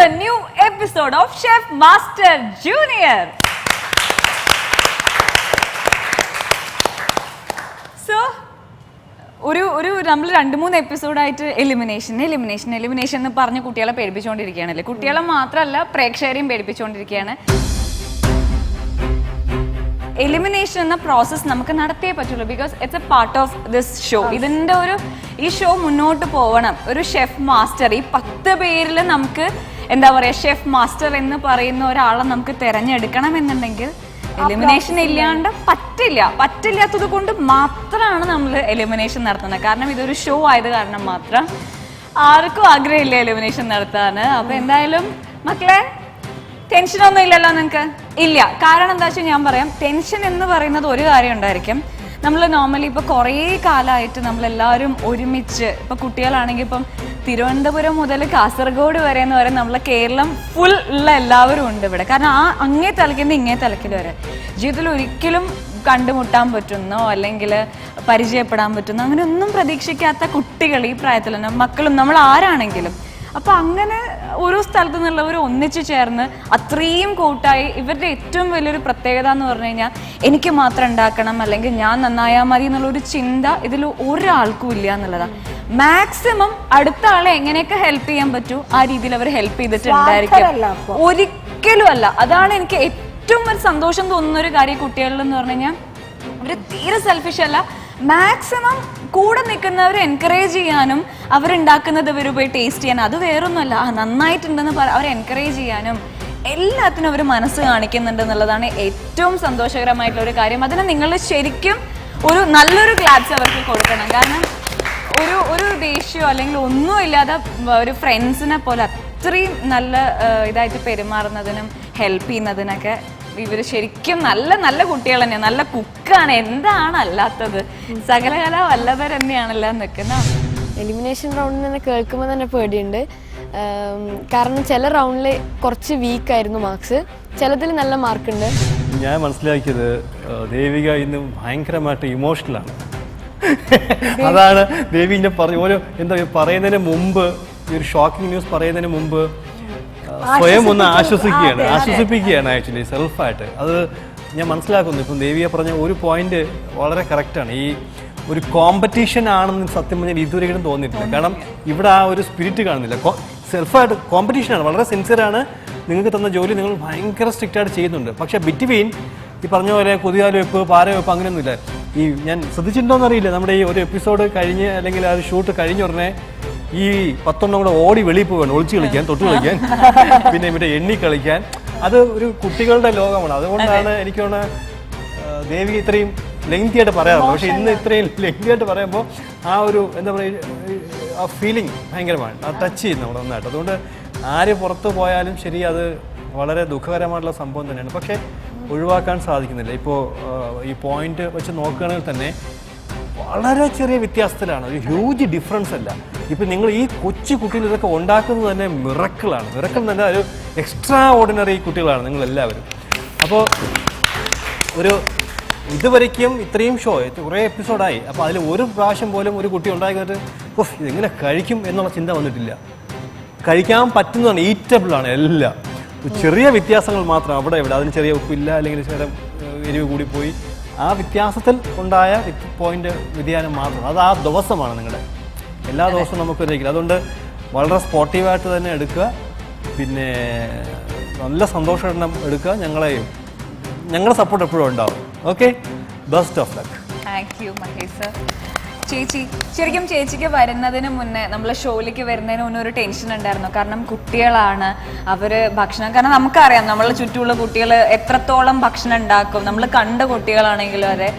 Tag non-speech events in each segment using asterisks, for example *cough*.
a new episode of Chef Master Junior. So, ഒരു ഒരു നമ്മൾ രണ്ട് മൂന്ന് എപ്പിസോഡായിട്ട് എലിമിനേഷൻ എലിമിനേഷൻ എലിമിനേഷൻ എന്ന് പറഞ്ഞ് കുട്ടികളെ പേടിപ്പിച്ചുകൊണ്ടിരിക്കുകയാണല്ലേ? കുട്ടികളെ മാത്രമല്ല പ്രേക്ഷകരെയും പേടിപ്പിച്ചുകൊണ്ടിരിക്കുകയാണ്. എലിമിനേഷൻ എന്ന പ്രോസസ്സ് നമുക്ക് നടത്തിയേ പറ്റുള്ളൂ because it's a part of this show ഇതിന്റെ ഒരു ഈ ഷോ മുന്നോട്ട് പോകണം ഒരു ഷെഫ് മാസ്റ്റർ ഈ പത്ത് പേരിൽ നമുക്ക് എന്താ പറയാ ഷെഫ് മാസ്റ്റർ എന്ന് പറയുന്ന ഒരാളെ നമുക്ക് തിരഞ്ഞെടുക്കണം എന്നുണ്ടെങ്കിൽ എലിമിനേഷൻ ഇല്ലാണ്ട് പറ്റില്ല. പറ്റില്ലാത്തത് കൊണ്ട് മാത്രമാണ് നമ്മൾ എലിമിനേഷൻ നടത്തുന്നത്. കാരണം ഇതൊരു ഷോ ആയത് കാരണം മാത്രം. ആർക്കും ആഗ്രഹമില്ല എലിമിനേഷൻ നടത്താൻ അപ്പൊ എന്തായാലും മക്കളെ ടെൻഷൻ ഒന്നും ഇല്ലല്ലോ നിങ്ങൾക്ക് ഇല്ല. കാരണം എന്താ വെച്ചാൽ ഞാൻ പറയാം ടെൻഷൻ എന്ന് പറയുന്നത് ഒരു കാര്യം ഉണ്ടായിരിക്കും. നമ്മൾ നോർമലി ഇപ്പോൾ കുറേ കാലമായിട്ട് നമ്മളെല്ലാവരും ഒരുമിച്ച് ഇപ്പോൾ കുട്ടികളാണെങ്കിൽ ഇപ്പം തിരുവനന്തപുരം മുതൽ കാസർഗോഡ് വരെ എന്ന് പറയുന്നത് നമ്മളെ കേരളം ഫുൾ ഉള്ള എല്ലാവരും ഉണ്ട് ഇവിടെ. കാരണം ആ അങ്ങേ തലക്കിന്ന് ഇങ്ങേ തലക്കിൽ വരെ. ജീവിതത്തിൽ ഒരിക്കലും കണ്ടുമുട്ടാൻ പറ്റുന്നോ അല്ലെങ്കിൽ പരിചയപ്പെടാൻ പറ്റുന്നോ അങ്ങനെ ഒന്നും പ്രതീക്ഷിക്കാത്ത കുട്ടികൾ ഈ പ്രായത്തിൽ മക്കളും നമ്മൾ ആരാണെങ്കിലും അപ്പൊ അങ്ങനെ ഓരോ സ്ഥലത്തു നിന്നുള്ളവർ ഒന്നിച്ചു ചേർന്ന് അത്രയും കൂട്ടായി ഇവരുടെ ഏറ്റവും വലിയൊരു പ്രത്യേകത എന്ന് പറഞ്ഞു കഴിഞ്ഞാൽ എനിക്ക് മാത്രം ഉണ്ടാക്കണം അല്ലെങ്കിൽ ഞാൻ നന്നായാൽ മതി എന്നുള്ള ഒരു ചിന്ത ഇതിൽ ഒരാൾക്കും ഇല്ല എന്നുള്ളതാണ് മാക്സിമം അടുത്ത ആളെ എങ്ങനെയൊക്കെ ഹെൽപ്പ് ചെയ്യാൻ പറ്റൂ ആ രീതിയിൽ അവർ ഹെൽപ്പ് ചെയ്തിട്ടുണ്ടായിരിക്കും. ഒരിക്കലും അല്ല അതാണ് എനിക്ക് ഏറ്റവും ഒരു സന്തോഷം തോന്നുന്ന ഒരു കാര്യം കുട്ടികളിൽ എന്ന് പറഞ്ഞു കഴിഞ്ഞാൽ അവർ തീരെ സെൽഫിഷ് അല്ല. മാക്സിമം കൂടെ നിൽക്കുന്നവരെ എൻകറേജ് ചെയ്യാനും അവരുണ്ടാക്കുന്നത് ഇവർ പോയി ടേസ്റ്റ് ചെയ്യാനും. അത് വേറൊന്നുമല്ല. ആ നന്നായിട്ടുണ്ടെന്ന് പറ അവരെ എൻകറേജ് ചെയ്യാനും എല്ലാത്തിനും അവർ മനസ്സ് കാണിക്കുന്നുണ്ട് എന്നുള്ളതാണ് ഏറ്റവും സന്തോഷകരമായിട്ടുള്ള ഒരു കാര്യം. അതിന് നിങ്ങൾ ശരിക്കും ഒരു നല്ലൊരു ക്ലാപ്സ് അവർക്ക് കൊടുക്കണം. കാരണം ഒരു ഒരു ദേഷ്യമോ അല്ലെങ്കിൽ ഒന്നും ഇല്ലാതെ ഒരു ഫ്രണ്ട്സിനെ പോലെ അത്രയും നല്ല ഇതായിട്ട് പെരുമാറുന്നതിനും ഹെൽപ്പ് ചെയ്യുന്നതിനൊക്കെ ഇവർ ശരിക്കും നല്ല നല്ല കുട്ടികൾ തന്നെയാണ് നല്ല കുക്കാണ്. എന്താണ് അല്ലാത്തത്? സകലകല വല്ലവർ തന്നെയാണല്ലോ നിൽക്കുന്ന എലിമിനേഷൻ റൗണ്ടിൽ തന്നെ കേൾക്കുമ്പോൾ തന്നെ പേടിയുണ്ട്. കാരണം ചില റൗണ്ടിൽ കുറച്ച് വീക്കായിരുന്നു മാർക്സ് ചിലതിൽ നല്ല മാർക്ക് ഉണ്ട്. ഞാൻ മനസ്സിലാക്കിയത് ദേവിക ഇന്ന് ഭയങ്കരമായിട്ട് ഇമോഷണലാണ് അതാണ് ദേവി പറഞ്ഞു ഓരോ എന്താ പറയുന്നതിന് മുമ്പ് ഈ ഒരു ഷോക്കിംഗ് ന്യൂസ് പറയുന്നതിന് മുമ്പ് സ്വയം ഒന്ന് ആശ്വസിക്കുകയാണ്. ആശ്വസിപ്പിക്കുകയാണ് ആക്ച്വലി സെൽഫായിട്ട് അത് ഞാൻ മനസ്സിലാക്കുന്നു. ഇപ്പം ദേവിയെ പറഞ്ഞ ഒരു പോയിന്റ് വളരെ കറക്റ്റാണ് ഈ ഒരു കോമ്പറ്റീഷൻ ആണെന്ന് സത്യം പറഞ്ഞാൽ ഇതുവരെയും തോന്നിയിട്ടില്ല. കാരണം ഇവിടെ ആ ഒരു സ്പിരിറ്റ് കാണുന്നില്ല. സെൽഫായിട്ട് കോമ്പറ്റീഷനാണ് വളരെ സിൻസിയറാണ് നിങ്ങൾക്ക് തന്ന ജോലി നിങ്ങൾ ഭയങ്കര സ്ട്രിക്റ്റ് ആയിട്ട് ചെയ്യുന്നുണ്ട്. പക്ഷെ ബിറ്റ്വീൻ ഈ പറഞ്ഞ പോലെ കൊതിയാൽ വെപ്പ് പാര വെപ്പ് അങ്ങനെയൊന്നുമില്ല. ഈ ഞാൻ ശ്രദ്ധിച്ചിട്ടുണ്ടോ അറിയില്ല നമ്മുടെ ഈ ഒരു എപ്പിസോഡ് കഴിഞ്ഞ് അല്ലെങ്കിൽ ആ ഒരു ഷൂട്ട് കഴിഞ്ഞ ഉടനെ ഈ പത്തൊന്നും കൂടെ ഓടി വെളിയിൽ പോവാണ്. ഒളിച്ചു കളിക്കാൻ തൊട്ട് കളിക്കാൻ *laughs* പിന്നെ ഇവിടെ എണ്ണി കളിക്കാൻ. അത് ഒരു കുട്ടികളുടെ ലോകമാണ്. അതുകൊണ്ടാണ് എനിക്ക് തോന്നുന്നത് ദേവി ഇത്രയും ലെങ്തി ആയിട്ട് പറയാറുള്ളത്. പക്ഷെ ഇന്ന് ഇത്രയും ലെങ്തി ആയിട്ട് പറയുമ്പോൾ ആ ഒരു എന്താ പറയുക ആ ഫീലിംഗ് ഭയങ്കരമാണ്. ആ ടച്ച് ചെയ്യുന്നു നമ്മൾ നന്നായിട്ട്. അതുകൊണ്ട് ആര് പുറത്തു പോയാലും ശരി അത് വളരെ ദുഃഖകരമായിട്ടുള്ള സംഭവം തന്നെയാണ്. പക്ഷേ ഒഴിവാക്കാൻ സാധിക്കുന്നില്ല. ഇപ്പോൾ ഈ പോയിന്റ് വെച്ച് നോക്കുകയാണെങ്കിൽ തന്നെ വളരെ ചെറിയ വ്യത്യാസത്തിലാണ്. ഒരു ഹ്യൂജ് ഡിഫറൻസ് അല്ല. ഇപ്പം നിങ്ങൾ ഈ കൊച്ചു കുട്ടികൾ ഇതൊക്കെ ഉണ്ടാക്കുന്നത് തന്നെ മിറക്കിളാണ് മിറക്കിൾ തന്നെ ഒരു എക്സ്ട്രാ ഓർഡിനറി കുട്ടികളാണ് നിങ്ങളെല്ലാവരും. അപ്പോൾ ഒരു ഇതുവരയ്ക്കും ഇത്രയും ഷോ കുറേ എപ്പിസോഡായി അപ്പോൾ അതിൽ ഒരു പ്രാവശ്യം പോലും ഒരു കുട്ടി ഉണ്ടാക്കിയിട്ട് ഓഹ് ഇതെങ്ങനെ കഴിക്കും എന്നുള്ള ചിന്ത വന്നിട്ടില്ല. കഴിക്കാൻ പറ്റുന്നതാണ് ഈറ്റബിളാണ് എല്ലാം. ചെറിയ വ്യത്യാസങ്ങൾ മാത്രം അവിടെ ഇവിടെ. അതിന് ചെറിയ ഉപ്പില്ല അല്ലെങ്കിൽ ഏഹ്, എരിവ് കൂടിപ്പോയി. ആ വ്യത്യാസത്തിൽ ഉണ്ടായ പോയിന്റ് വ്യതിയാനം മാത്രം. അത് ആ ദിവസമാണ് നിങ്ങളുടെ. എല്ലാ ദിവസവും നമുക്ക് ഒരിക്കലും അതുകൊണ്ട് വളരെ സ്പോർട്ടീവായിട്ട് തന്നെ എടുക്കുക. പിന്നെ നല്ല സന്തോഷം എടുക്കുക. ഞങ്ങളെയും ഞങ്ങളുടെ സപ്പോർട്ട് എപ്പോഴും ഉണ്ടാവും. Okay best of luck thank you Mahesh sir ചേച്ചി ശരിക്കും ചേച്ചിക്ക് വരുന്നതിന് മുന്നേ നമ്മൾ ഷോയിലേക്ക് വരുന്നതിന് മുന്നേ ഒരു ടെൻഷൻ ഉണ്ടായിരുന്നു. കാരണം കുട്ടികളാണ് അവർ ഭക്ഷണം കാരണം നമുക്കറിയാം നമ്മളെ ചുറ്റുമുള്ള കുട്ടികൾ എത്രത്തോളം ഭക്ഷണം ഉണ്ടാക്കും. നമ്മൾ കണ്ട കുട്ടികളാണെങ്കിലും അതെ.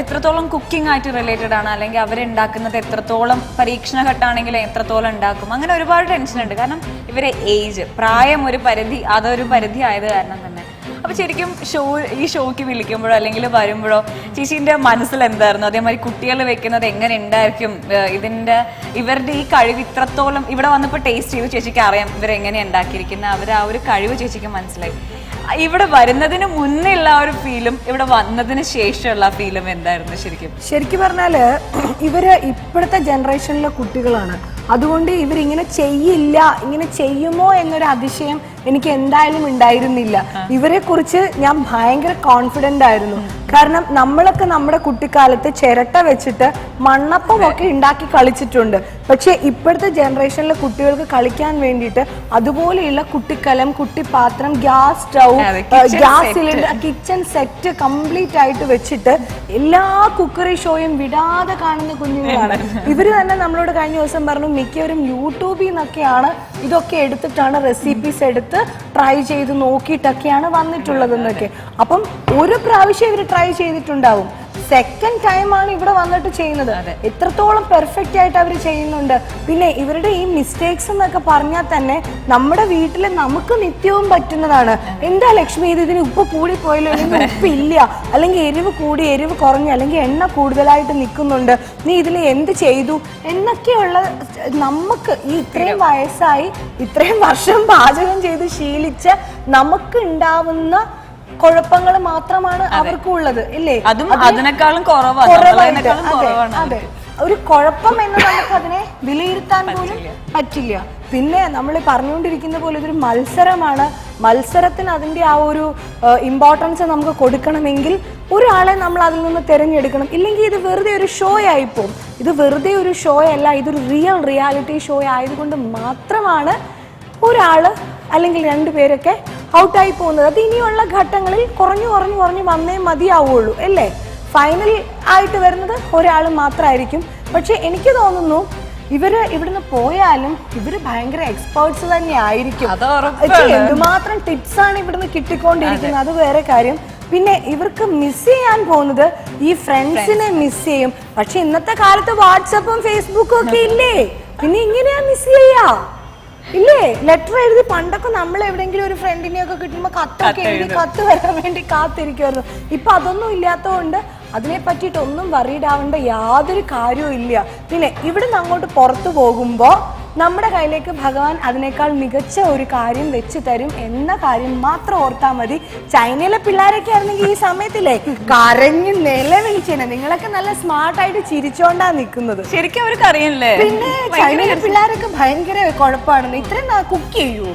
എത്രത്തോളം കുക്കിംഗ് ആയിട്ട് റിലേറ്റഡ് ആണ് അല്ലെങ്കിൽ അവരുണ്ടാക്കുന്നത് എത്രത്തോളം പരീക്ഷണ ഘട്ടമാണെങ്കിലും എത്രത്തോളം ഉണ്ടാക്കും. അങ്ങനെ ഒരുപാട് ടെൻഷൻ ഉണ്ട്. കാരണം ഇവരെ ഏജ് പ്രായം ഒരു പരിധി അതൊരു പരിധി ആയത് കാരണം തന്നെ. അപ്പൊ ശരിക്കും ഷോ ഈ ഷോക്ക് വിളിക്കുമ്പോഴോ അല്ലെങ്കിൽ വരുമ്പോഴോ ചേച്ചീന്റെ മനസ്സിൽ എന്തായിരുന്നു? അതേമാതിരി കുട്ടികൾ വെക്കുന്നത് എങ്ങനെ ഉണ്ടായിരിക്കും? ഇതിന്റെ ഇവരുടെ ഈ കഴിവ് ഇത്രത്തോളം ഇവിടെ വന്നപ്പോൾ ടേസ്റ്റ് ചെയ്തു ചേച്ചിക്ക് അറിയാം ഇവരെങ്ങനെ ഉണ്ടാക്കിയിരിക്കുന്നത് അവർ ആ ഒരു കഴിവ് ചേച്ചിക്ക് മനസ്സിലായി. ഇവിടെ വരുന്നതിന് മുന്നേ ഉള്ള ഒരു ഫീലും ഇവിടെ വന്നതിന് ശേഷമുള്ള ഫീലും എന്തായിരുന്നു ശരിക്കും? ശരിക്കും പറഞ്ഞാൽ ഇവർ ഇപ്പോഴത്തെ ജനറേഷനിലെ കുട്ടികളാണ്. അതുകൊണ്ട് ഇവരിങ്ങനെ ചെയ്യില്ല ഇങ്ങനെ ചെയ്യുമോ എന്നൊരു അതിശയം എനിക്ക് എന്തായാലും ഉണ്ടായിരുന്നില്ല. ഇവരെ കുറിച്ച് ഞാൻ ഭയങ്കര കോൺഫിഡന്റ് ആയിരുന്നു. കാരണം നമ്മളൊക്കെ നമ്മുടെ കുട്ടിക്കാലത്ത് ചിരട്ട വെച്ചിട്ട് മണ്ണപ്പം ഒക്കെ ഉണ്ടാക്കി കളിച്ചിട്ടുണ്ട്. പക്ഷെ ഇപ്പോഴത്തെ ജനറേഷനിലെ കുട്ടികൾക്ക് കളിക്കാൻ വേണ്ടിയിട്ട് അതുപോലെയുള്ള കുട്ടിക്കലം കുട്ടിപ്പാത്രം gas stove gas cylinder kitchen set complete ആയിട്ട് വെച്ചിട്ട് എല്ലാ കുക്കറി ഷോയും വിടാതെ കാണുന്ന കുഞ്ഞുങ്ങളാണ്. ഇവർ തന്നെ നമ്മളോട് കഴിഞ്ഞ ദിവസം പറഞ്ഞു മിക്കവരും യൂട്യൂബിൽ നിന്നൊക്കെയാണ് ഇതൊക്കെ എടുത്തിട്ടാണ് റെസിപ്പീസ് എടുത്ത് ട്രൈ ചെയ്ത് നോക്കിയിട്ടൊക്കെയാണ് വന്നിട്ടുള്ളത് എന്നൊക്കെ അപ്പം ഒരു പ്രാവശ്യം ഇവർ ട്രൈ ചെയ്തിട്ടുണ്ടാവും. സെക്കൻഡ് ടൈം ആണ് ഇവിടെ വന്നിട്ട് ചെയ്യുന്നത്. എത്രത്തോളം പെർഫെക്റ്റ് ആയിട്ട് അവർ ചെയ്യുന്നുണ്ട്. പിന്നെ ഇവരുടെ ഈ മിസ്റ്റേക്സ് എന്നൊക്കെ പറഞ്ഞാൽ തന്നെ നമ്മുടെ വീട്ടിൽ നമുക്ക് നിത്യവും പറ്റുന്നതാണ്. എന്താ ലക്ഷ്മി ഇത് ഇതിന് ഉപ്പ് കൂടി പോയല്ലോ അല്ലെങ്കിൽ ഉപ്പ് ഇല്ല. അല്ലെങ്കിൽ എരിവ് കൂടി എരിവ് കുറഞ്ഞു അല്ലെങ്കിൽ എണ്ണ കൂടുതലായിട്ട് നിൽക്കുന്നുണ്ട്. നീ ഇതിൽ എന്ത് ചെയ്തു? എന്നൊക്കെയുള്ള നമുക്ക് ഈ ഇത്രയും വയസ്സായി ഇത്രയും വർഷം പാചകം ചെയ്ത് ശീലിച്ച നമുക്ക് ഉണ്ടാവുന്ന കുഴപ്പങ്ങൾ മാത്രമാണ് അവർക്കും ഉള്ളത് ഇല്ലേ? അതും അതിനേക്കാളും കുറവാണ്. അതെ, ഒരു കുഴപ്പം എന്ന് നമുക്ക് അതിനെ വിലയിരുത്താൻ പോലും പറ്റില്ല. പിന്നെ നമ്മൾ പറഞ്ഞുകൊണ്ടിരിക്കുന്ന പോലെ ഇതൊരു മത്സരമാണ്. മത്സരത്തിന് അതിന്റെ ആ ഒരു ഇമ്പോർട്ടൻസ് നമുക്ക് കൊടുക്കണമെങ്കിൽ ഒരാളെ നമ്മൾ അതിൽ നിന്ന് തിരഞ്ഞെടുക്കണം. ഇല്ലെങ്കിൽ ഇത് വെറുതെ ഒരു ഷോ ആയിപ്പോവും ഇത് വെറുതെ ഒരു ഷോ അല്ല ഇതൊരു റിയൽ റിയാലിറ്റി ഷോ ആയതുകൊണ്ട് മാത്രമാണ് ഒരാൾ അല്ലെങ്കിൽ രണ്ടുപേരൊക്കെ ഔട്ടായി പോകുന്നത് അത് ഇനിയുള്ള ഘട്ടങ്ങളിൽ കുറഞ്ഞു കുറഞ്ഞു കുറഞ്ഞു വന്നേ മതിയാവുള്ളൂ അല്ലേ? ഫൈനൽ ആയിട്ട് വരുന്നത് ഒരാൾ മാത്രമായിരിക്കും പക്ഷെ എനിക്ക് തോന്നുന്നു ഇവർ ഇവിടുന്ന് പോയാലും ഇവർ ഭയങ്കര എക്സ്പേർട്സ് തന്നെ ആയിരിക്കും എന്തുമാത്രം ടിപ്സ് ആണ് ഇവിടുന്ന് കിട്ടിക്കൊണ്ടിരിക്കുന്നത്. അത്. വേറെ കാര്യം. പിന്നെ ഇവർക്ക് മിസ് ചെയ്യാൻ പോകുന്നത് ഈ ഫ്രണ്ട്സിനെ മിസ് ചെയ്യും. പക്ഷെ ഇന്നത്തെ കാലത്ത് വാട്സപ്പും ഫേസ്ബുക്കും ഒക്കെ ഇല്ലേ? പിന്നെ ഇങ്ങനെയാ മിസ് ചെയ്യാ? ഇല്ലേ? ലെറ്റർ എഴുതി പണ്ടൊക്കെ നമ്മൾ എവിടെയെങ്കിലും ഒരു ഫ്രണ്ടിനെ ഒക്കെ കിട്ടുമ്പോൾ കത്തൊക്കെ എഴുതി കത്ത് വരാൻ വേണ്ടി കാത്തിരിക്കുമായിരുന്നു ഇപ്പൊ അതൊന്നും ഇല്ലാത്തതുകൊണ്ട് അതിനെ പറ്റിയിട്ട് ഒന്നും worried ആവേണ്ട യാതൊരു കാര്യവും ഇല്ല. പിന്നെ ഇവിടുന്ന് അങ്ങോട്ട് പുറത്തു പോകുമ്പോൾ നമ്മുടെ കയ്യിലേക്ക് ഭഗവാൻ അതിനേക്കാൾ മികച്ച ഒരു കാര്യം വെച്ച് തരും എന്ന കാര്യം മാത്രം ഓർത്താൽ മതി. ചൈനയിലെ പിള്ളേരൊക്കെ ആയിരുന്നെങ്കിൽ ഈ സമയത്തില്ലേ? കരഞ്ഞ് നിലവിളിച്ചേനെ. നിങ്ങളൊക്കെ നല്ല സ്മാർട്ടായിട്ട് ചിരിച്ചോണ്ടാ നിൽക്കുന്നത് ശരിക്കും അവർക്ക് അറിയില്ലേ? പിന്നെ ചൈനയിലെ പിള്ളേരൊക്കെ ഭയങ്കര കുഴപ്പമാണെന്ന്. ഇത്രയും കുക്ക് ചെയ്യൂ.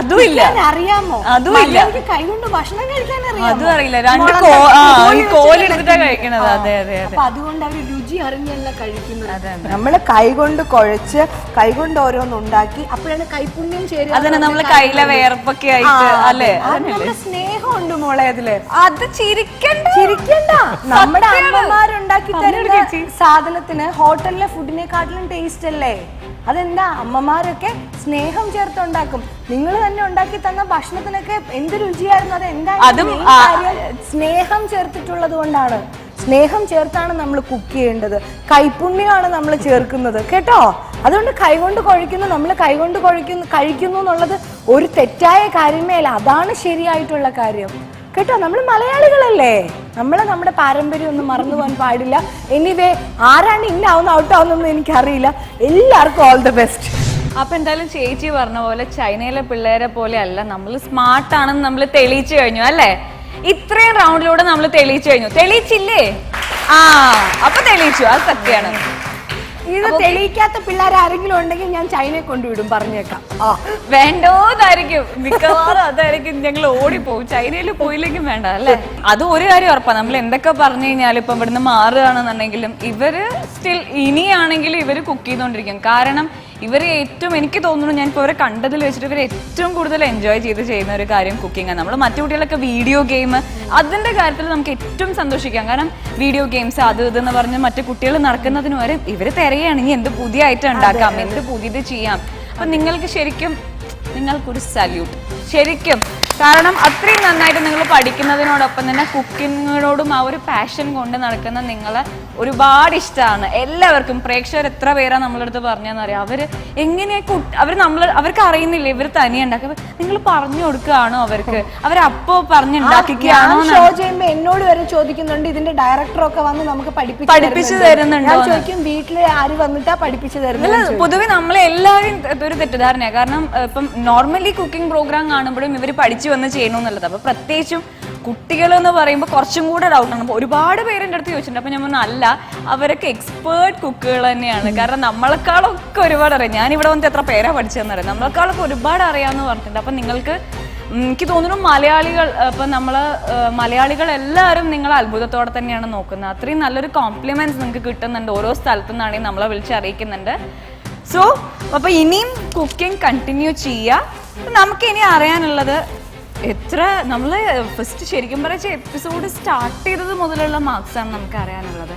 അതുമില്ല. അറിയാമോ അതുമില്ല. മര്യാദയ്ക്ക് കൈകൊണ്ട് ഭക്ഷണം കഴിക്കാൻ അറിയാം അതും അറിയില്ല. രണ്ട് കോലെടുത്തിട്ടാ കഴിക്കണത്. അതെ അതെ അതുകൊണ്ട് അവർ രുചി അറിഞ്ഞല്ല കഴിക്കുന്നത്. നമ്മൾ കൈകൊണ്ട് കുഴച്ച് കൈകൊണ്ട് ഓരോന്ന് ഉണ്ടാക്കി അപ്പോഴാണ് കൈപുണ്യം ചേരുക അതിന് എന്ന് നമ്മൾ പറഞ്ഞ കയ്യിലെ കാര്യം. വേർപ്പൊക്കെ ആയിട്ട് അല്ലേ? സ്നേഹമുണ്ട് മോളെ അതിൽ. അത് ചിരിക്കണ്ട. ചിരിക്കണ്ട. നമ്മുടെ. അമ്മമാരുണ്ടാക്കി തരുന്ന. സാധനത്തിന് ഹോട്ടലിലെ ഫുഡിനെക്കാട്ടിലും ടേസ്റ്റ് അല്ലേ? അതെന്താ? അമ്മമാരൊക്കെ സ്നേഹം ചേർത്ത് ഉണ്ടാക്കും നിങ്ങൾ തന്നെ ഉണ്ടാക്കി തന്ന ഭക്ഷണത്തിനൊക്കെ എന്ത് രുചിയായിരുന്നു? അത് എന്താ? സ്നേഹം ചേർത്തിട്ടുള്ളത് കൊണ്ടാണ്. സ്നേഹം ചേർത്താണ് നമ്മൾ കുക്ക് ചെയ്യേണ്ടത്. കൈപ്പുണ്യമാണ് നമ്മൾ ചേർക്കുന്നത്. കേട്ടോ? അതുകൊണ്ട് കൈകൊണ്ട് കുഴയ്ക്കുന്നു നമ്മൾ കൈകൊണ്ട് കുഴയ്ക്കുന്നു കഴിക്കുന്നു എന്നുള്ളത് ഒരു തെറ്റായ കാര്യമേ അല്ല അതാണ് ശരിയായിട്ടുള്ള കാര്യം. കേട്ടോ? നമ്മൾ മലയാളികളല്ലേ? നമ്മൾ നമ്മുടെ പാരമ്പര്യം ഒന്നും മറന്നു പോകാൻ പാടില്ല. എനിവേ ആരാണ് ഇന്നാവുന്ന ഔട്ട് ആവുന്നതെന്ന് എനിക്കറിയില്ല. എല്ലാവർക്കും ഓൾ ദ ബെസ്റ്റ് അപ്പൊ എന്തായാലും ചേച്ചി പറഞ്ഞ പോലെ ചൈനയിലെ പിള്ളേരെ പോലെ അല്ല നമ്മൾ സ്മാർട്ട് ആണെന്ന് നമ്മൾ തെളിയിച്ചു കഴിഞ്ഞു അല്ലേ? ഇത്രയും റൗണ്ടിലൂടെ നമ്മൾ തെളിയിച്ചു കഴിഞ്ഞു. തെളിയിച്ചില്ലേ? ആ അപ്പൊ തെളിയിച്ചു. അത് സത്യമാണ്. ഇത് തെളിയിക്കാത്ത പിള്ളേർ ആരെങ്കിലും ഉണ്ടെങ്കിൽ ഞാൻ ചൈനയെ കൊണ്ടുവിടും പറഞ്ഞേക്കാം. വേണ്ടോന്നായിരിക്കും. മിക്കവാറും അതായിരിക്കും ഞങ്ങൾ ഓടിപ്പോവും. ചൈനയിൽ പോയില്ലെങ്കിൽ വേണ്ട അല്ലേ? അത് ഒരു കാര്യം ഉറപ്പാണ് നമ്മൾ എന്തൊക്കെ പറഞ്ഞു കഴിഞ്ഞാൽ ഇപ്പൊ ഇവിടുന്ന് മാറുകയാണെന്നുണ്ടെങ്കിലും ഇവർ സ്റ്റിൽ ഇനിയാണെങ്കിലും ഇവർ കുക്ക് ചെയ്തുകൊണ്ടിരിക്കും. കാരണം ഇവർ ഏറ്റവും എനിക്ക് തോന്നുന്നു ഞാൻ ഇപ്പോൾ ഇവരെ കണ്ടതിൽ വെച്ചിട്ട് ഇവർ ഏറ്റവും കൂടുതൽ എൻജോയ് ചെയ്ത് ചെയ്യുന്ന ഒരു കാര്യം കുക്കിംഗ് ആണ്. നമ്മൾ മറ്റു കുട്ടികളൊക്കെ വീഡിയോ ഗെയിം അതിന്റെ കാര്യത്തിൽ നമുക്ക് ഏറ്റവും സന്തോഷിക്കാം. കാരണം വീഡിയോ ഗെയിംസ് അത് ഇതെന്ന് പറഞ്ഞ് മറ്റു കുട്ടികൾ നടക്കുന്നതിന് വരെ ഇവർ തിരയുകയാണെങ്കിൽ എന്ത് പുതിയ ഐറ്റം ഉണ്ടാക്കാം? എന്ത് പുതിയത് ചെയ്യാം? അപ്പം നിങ്ങൾക്ക് ശരിക്കും നിങ്ങൾക്കൊരു സല്യൂട്ട് ശരിക്കും കാരണം അത്രയും നന്നായിട്ട് നിങ്ങൾ പഠിക്കുന്നതിനോടൊപ്പം തന്നെ കുക്കിങ്ങിനോടും ആ ഒരു പാഷൻ കൊണ്ട് നടക്കുന്ന നിങ്ങളെ ഒരുപാട് ഇഷ്ടമാണ്. എല്ലാവർക്കും പ്രേക്ഷകർ എത്ര പേരാ നമ്മളടുത്ത് പറഞ്ഞതെന്ന് അറിയാം അവർ എങ്ങനെ അവർ നമ്മൾ അവർക്ക് അറിയുന്നില്ല ഇവർ തനിയെ ഉണ്ടാക്കുക നിങ്ങൾ പറഞ്ഞു കൊടുക്കുകയാണോ അവർക്ക്? അവരപ്പോ പറഞ്ഞുണ്ടാക്കിക്കുകയാണോ ഷോ ചെയ്യുമ്പോൾ എന്നോട് വരെ ചോദിക്കുന്നുണ്ട് ഇതിന്റെ ഡയറക്ടർ ഒക്കെ വന്ന് നമുക്ക് പഠിപ്പിച്ചു തരുന്നുണ്ട് ചോദിക്കും വീട്ടിൽ ആര് വന്നിട്ടാ പഠിപ്പിച്ചു തരുന്നത് പൊതുവെ നമ്മളെ എല്ലാവരും ഒരു തെറ്റിദ്ധാരണയാണ് കാരണം ഇപ്പം നോർമലി കുക്കിംഗ് പ്രോഗ്രാം കാണുമ്പോഴും ഇവർ പഠിച്ചു വന്ന് ചെയ്യണമെന്നുള്ളത് അപ്പോൾ പ്രത്യേകിച്ചും കുട്ടികൾ എന്ന് പറയുമ്പോൾ കുറച്ചും കൂടെ ഡൗട്ടാണ് അപ്പോൾ ഒരുപാട് പേരെന്റെ അടുത്ത് ചോദിച്ചിട്ടുണ്ട്. അപ്പോൾ ഞാൻ അല്ല അവരൊക്കെ എക്സ്പേർട്ട് കുക്കുകൾ തന്നെയാണ്. കാരണം നമ്മളെക്കാളൊക്കെ ഒരുപാട് അറിയാം. ഞാൻ ഇവിടെ വന്നിട്ട് എത്ര പേരാ പഠിച്ചതെന്ന് അറിയാം. നമ്മളെക്കാളൊക്കെ ഒരുപാട് അറിയാമെന്ന് പറഞ്ഞിട്ടുണ്ട്. അപ്പം നിങ്ങൾക്ക് എനിക്ക് തോന്നുന്നു മലയാളികൾ ഇപ്പം നമ്മൾ മലയാളികൾ എല്ലാവരും നിങ്ങളെ അത്ഭുതത്തോടെ തന്നെയാണ് നോക്കുന്നത്. അത്രയും നല്ലൊരു കോംപ്ലിമെന്റ്സ് നിങ്ങൾക്ക് കിട്ടുന്നുണ്ട്. ഓരോ സ്ഥലത്തു നിന്നാണെങ്കിൽ നമ്മളെ വിളിച്ച് അറിയിക്കുന്നുണ്ട്. സോ അപ്പോൾ ഇനിയും കുക്കിംഗ് കണ്ടിന്യൂ ചെയ്യുക നമുക്ക് ഇനി അറിയാനുള്ളത് എത്ര നമ്മൾ ഫസ്റ്റ് ശരിക്കും പറയുക എപ്പിസോഡ് സ്റ്റാർട്ട് ചെയ്തത് മുതലുള്ള മാർക്സ് ആണ് നമുക്ക് അറിയാനുള്ളത്.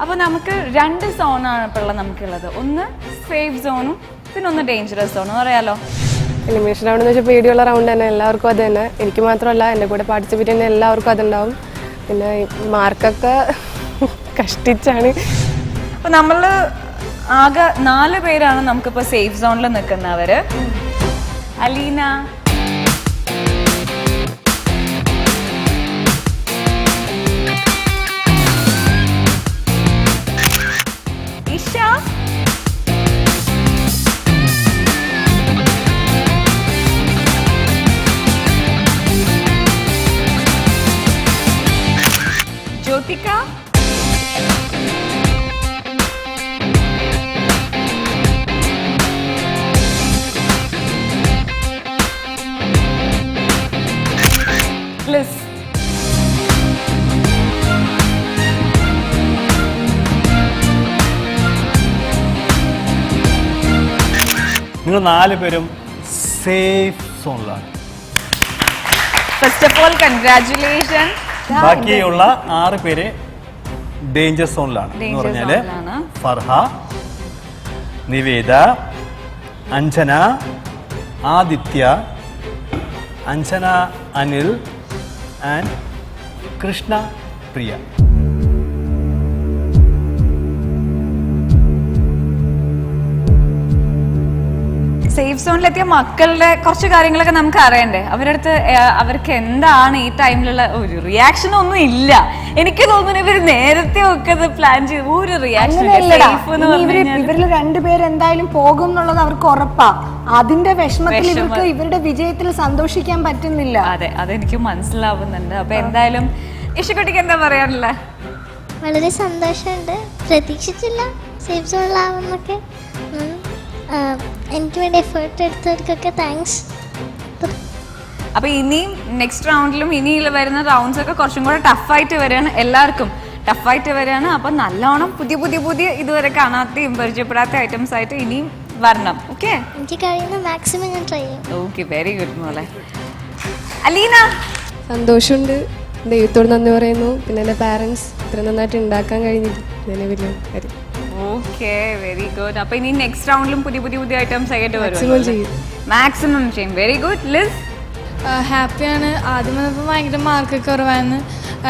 അപ്പോൾ നമുക്ക് രണ്ട് സോണാണ് ഇപ്പോൾ ഉള്ളത് നമുക്കുള്ളത്. ഒന്ന് സേഫ് സോണും പിന്നെ ഒന്ന് ഡേഞ്ചറസ് സോണും അറിയാലോ? എലിമിനേഷൻ റൗണ്ട് എന്ന് വെച്ചാൽ പേടിയുള്ള റൗണ്ട് തന്നെ എല്ലാവർക്കും അത് തന്നെ. എനിക്ക് മാത്രമല്ല എന്റെ കൂടെ പാർട്ടിസിപ്പേറ്റ് ചെയ്യുന്ന എല്ലാവർക്കും അതുണ്ടാവും പിന്നെ മാർക്കൊക്കെ *laughs* കഷ്ടിച്ചാണ്. അപ്പൊ നമ്മൾ ആകെ നാല് പേരാണ് നമുക്കിപ്പോ സേഫ് സോണിൽ നിൽക്കുന്നവര്. അലീന നിങ്ങൾ നാല് പേരും സേഫ് സോണിലാണ് ഫസ്റ്റ് ഓഫ് ഓൾ കൺഗ്രാറ്റുലേഷൻ ബാക്കിയുള്ള ആറ് പേര് ഡേഞ്ചർ സോണിലാണ് എന്ന് Danger പറഞ്ഞാൽ zone ലാണ്. ഫർഹ നിവേദ അഞ്ജന ആദിത്യ അഞ്ജന അനിൽ ആൻഡ് കൃഷ്ണ പ്രിയ. സേഫ് സോണിലെത്തിയ മക്കളുടെ കുറച്ച് കാര്യങ്ങളൊക്കെ നമുക്ക് അറിയണ്ടേ? അവരുടെ അടുത്ത് അവർക്ക് എന്താണ് ഈ ടൈമിലുള്ള ഒരു റിയാക്ഷൻ ഒന്നും ഇല്ല. എനിക്ക് തോന്നുന്നു ഇവർ നേരത്തെ ഒക്കെ പ്ലാൻ ചെയ്ത് ഒരു റിയാക്ഷൻ ഇവർ ഇവരിൽ രണ്ടുപേര് എന്തായാലും പോകും എന്നുള്ളത് അവർക്ക് ഉറപ്പാ. അതിന്റെ വിഷമത്തിൽ വിഷമം. ഇവർക്ക് ഇവരുടെ വിജയത്തിൽ സന്തോഷിക്കാൻ പറ്റുന്നില്ല. അതെ അതെനിക്ക് മനസ്സിലാവുന്നുണ്ട്. അപ്പൊ എന്തായാലും ഇഷ്ടക്കുട്ടിക്ക് എന്താ പറയാനുള്ളത് വളരെ സന്തോഷമുണ്ട്. പ്രതീക്ഷിച്ചില്ല. സേഫ് സോണിലാവുന്നൊക്കെ എനിക്ക് വേണ്ടി എഫേർട്ട് എടുത്തവർക്കൊക്കെ താങ്ക്സ് അപ്പൊ ഇനിയും നെക്സ്റ്റ് റൗണ്ടിലും ഇനി വരുന്ന റൗണ്ട്സ് ഒക്കെ കുറച്ചും കൂടെ ടഫായിട്ട് വരികയാണ് എല്ലാവർക്കും. ടഫായിട്ട് വരികയാണ് അപ്പൊ നല്ലോണം പുതിയ പുതിയ പുതിയ ഇതുവരെ കാണാത്തയും പരിചയപ്പെടാത്ത ഐറ്റംസ് ആയിട്ട് ഇനിയും വരണം. ഓക്കെ എനിക്ക് കഴിയുന്ന മാക്സിമം ഞാൻ ട്രൈ ചെയ്യും. ഓക്കെ വെരി ഗുഡ് മോളെ. അലീന! സന്തോഷമുണ്ട്. ദൈവത്തോട് നന്ദി പറയുന്നു. പിന്നെ എന്റെ പാരൻസ് ഇത്ര നന്നായിട്ട് ഉണ്ടാക്കാൻ കഴിഞ്ഞില്ല വലിയ കാര്യം ഓക്കെ വെരി ഗുഡ് അപ്പൊ ഇനി നെക്സ്റ്റ് റൗണ്ടിലും പുതിയ പുതിയ പുതിയ ഐറ്റംസ് ആയിട്ട് Maximum വരും. മാക്സിമം ചെയ്യും വെരി ഗുഡ് ലിസ് ഹാപ്പിയാണ് ആദ്യം വന്നപ്പോൾ ഭയങ്കര മാർക്ക് കുറവായിരുന്നു.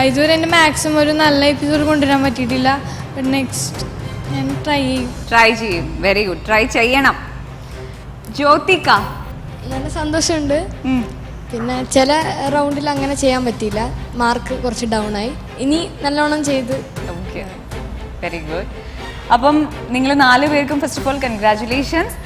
ഇതുവരെ എന്റെ മാക്സിമം ഒരു നല്ല എപ്പിസോഡ് കൊണ്ടുവരാൻ പറ്റിയിട്ടില്ല. നെക്സ്റ്റ് ഞാൻ ട്രൈ ചെയ്യും. ട്രൈ ചെയ്യും. വെരി ഗുഡ് ട്രൈ ചെയ്യണം. ജ്യോതിക നല്ല സന്തോഷമുണ്ട്. പിന്നെ ചില റൗണ്ടിൽ അങ്ങനെ ചെയ്യാൻ പറ്റിയില്ല. മാർക്ക് കുറച്ച് ഡൗൺ ആയി. ഇനി നല്ലോണം ചെയ്ത്. ഓക്കെ വെരി ഗുഡ് അപ്പം നിങ്ങൾ നാല് പേർക്കും ഫസ്റ്റ് ഓഫ് ഓൾ കൺഗ്രാറ്റുലേഷൻസ്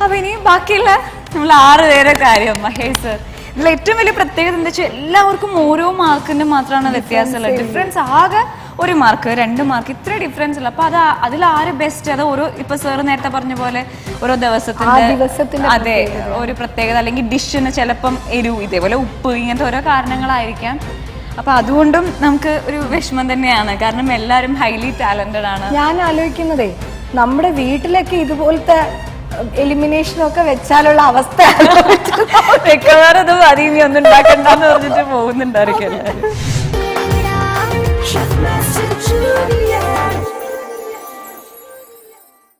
അപ്പം ഇനി ബാക്കിയുള്ള നമ്മൾ ആറ് പേരെ കാര്യം മഹേഷ് സർ ഇതിൽ ഏറ്റവും വലിയ പ്രത്യേകത എന്താ വെച്ചാൽ എല്ലാവർക്കും ഓരോ മാർക്കിന്റെ മാത്രമാണ് വ്യത്യാസമുള്ളത്. ഡിഫറൻസ് ആകെ ഒരു മാർക്ക് രണ്ട് മാർക്ക് ഇത്ര ഡിഫറൻസ് ഉള്ള. അപ്പൊ അത് അതിൽ ആര് ബെസ്റ്റ് അത് ഓരോ ഇപ്പൊ സാർ നേരത്തെ പറഞ്ഞ പോലെ ഓരോ ദിവസത്തിന്റെ ദിവസത്തിന്റെ അതെ ഒരു പ്രത്യേകത. അല്ലെങ്കിൽ ഡിഷിന് ചിലപ്പം എരിവ് ഇതേപോലെ ഉപ്പ് ഇങ്ങനത്തെ ഓരോ കാരണങ്ങളായിരിക്കാം. അപ്പൊ അതുകൊണ്ടും നമുക്ക് ഒരു വിഷമം തന്നെയാണ്. കാരണം എല്ലാവരും ഹൈലി ടാലന്റഡ് ആണ്. ഞാൻ ആലോചിക്കുന്നതേ നമ്മുടെ വീട്ടിലൊക്കെ ഇതുപോലത്തെ എലിമിനേഷനൊക്കെ വെച്ചാലുള്ള അവസ്ഥ. മിക്കവാറും ഇത് മതി ഇനി ഒന്നും ഉണ്ടാക്കണ്ടെന്ന് പറഞ്ഞിട്ട് പോകുന്നുണ്ടായിരിക്കും എല്ലാവരും.